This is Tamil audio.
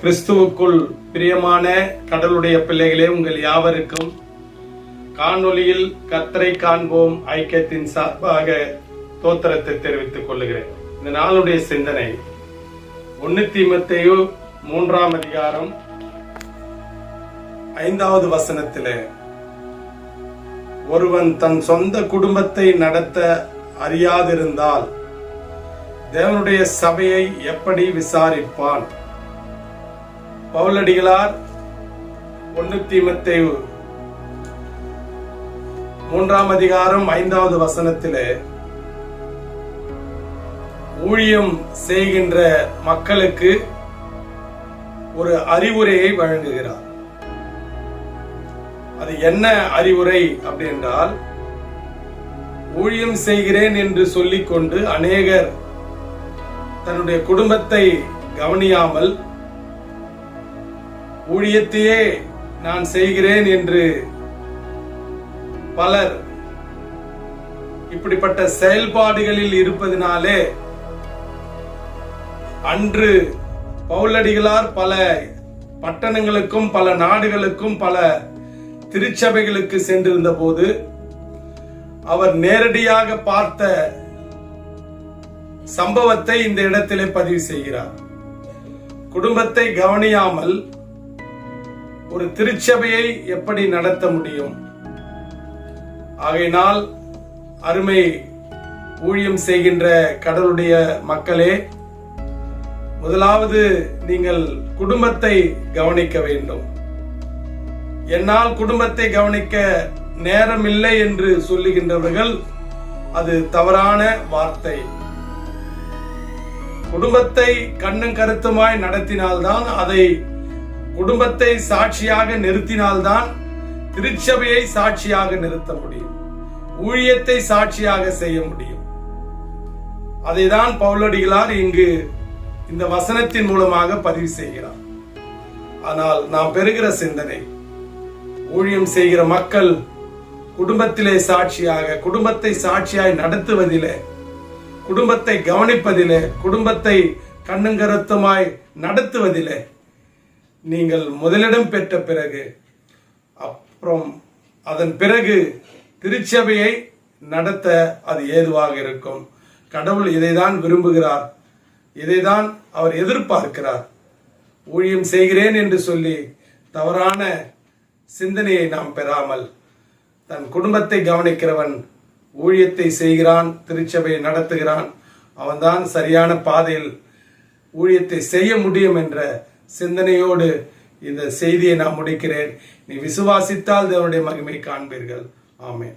கிறிஸ்துவுக்குள் பிரியமான கடலுடைய பிள்ளைகளே உங்கள் யாவருக்கும் காணொளியில் கத்தரை காண்போம் ஐக்கியத்தின் சார்பாக தோத்திரத்தை தெரிவித்துக் கொள்ளுகிறேன் இந்த நாளுடைய சிந்தனை ஒன்னு தீமத்தையு மூன்றாம் அதிகாரம் ஐந்தாவது வசனத்தில் ஒருவன் தன் சொந்த குடும்பத்தை நடத்த அறியாதிருந்தால் தேவனுடைய சபையை எப்படி விசாரிப்பான்? பவுலடிகளார் ஒன்னு மூன்றாம் அதிகாரம் ஐந்தாவது வசனத்திலே ஊழியம் செய்கின்ற மக்களுக்கு ஒரு அறிவுரையை வழங்குகிறார். அது என்ன அறிவுரை அப்படி என்றால் ஊழியம் செய்கிறேன் என்று சொல்லிக்கொண்டு அநேகர் தன்னுடைய குடும்பத்தை கவனியாமல் ஊழியத்தையே நான் செய்கிறேன் என்று பலர் இப்படிப்பட்ட செயல்பாடுகளில் இருப்பதினாலே அன்று பவுலடிகளார் பல பட்டணங்களுக்கும் பல நாடுகளுக்கும் பல திருச்சபைகளுக்கு சென்றிருந்த போது அவர் நேரடியாக பார்த்த சம்பவத்தை இந்த இடத்திலே பதிவு செய்கிறார். குடும்பத்தை கவனியாமல் ஒரு திருச்சபையை எப்படி நடத்த முடியும்? ஆகையினால் அருமை ஊழியம் செய்கின்ற கடவுளுடைய மக்களே முதலாவது நீங்கள் குடும்பத்தை கவனிக்க வேண்டும். என்னால் குடும்பத்தை கவனிக்க நேரம் இல்லை என்று சொல்லுகின்றவர்கள் அது தவறான வார்த்தை. குடும்பத்தை கண்ணும் கருத்துமாய் நடத்தினால்தான் அதை குடும்பத்தை சாட்சியாக நிறுத்தினால்தான் திருச்சபையை சாட்சியாக நிறுத்த முடியும். ஊழியத்தை சாட்சியாக செய்ய முடியும். அதைதான் பவுலடிகளார் இங்கு இந்த வசனத்தின் மூலமாக பதிவு செய்கிறார். ஆனால் நாம் பெறுகிற சிந்தனை ஊழியம் செய்கிற மக்கள் குடும்பத்திலே சாட்சியாக குடும்பத்தை சாட்சியாய் நடத்துவதிலே குடும்பத்தை கவனிப்பதிலே குடும்பத்தை கண்ணுங்கருத்துமாய் நடத்துவதிலே நீங்கள் முதலிடம் பெற்ற பிறகு அப்புறம் அதன் பிறகு திருச்சபையை நடத்த அது ஏதுவாக இருக்கும். கடவுள் இதைதான் விரும்புகிறார். இதைதான் அவர் எதிர்பார்க்கிறார். ஊழியம் செய்கிறேன் என்று சொல்லி தவறான சிந்தனையை நாம் பெறாமல் தன் குடும்பத்தை கவனிக்கிறவன் ஊழியத்தை செய்கிறான் திருச்சபையை நடத்துகிறான். அவன்தான் சரியான பாதையில் ஊழியத்தை செய்ய முடியும் என்ற சிந்தனையோடு இந்த செய்தியை நான் முடிக்கிறேன். நீ விசுவாசித்தால் தேவனுடைய மகிமை காண்பீர்கள். ஆமேன்.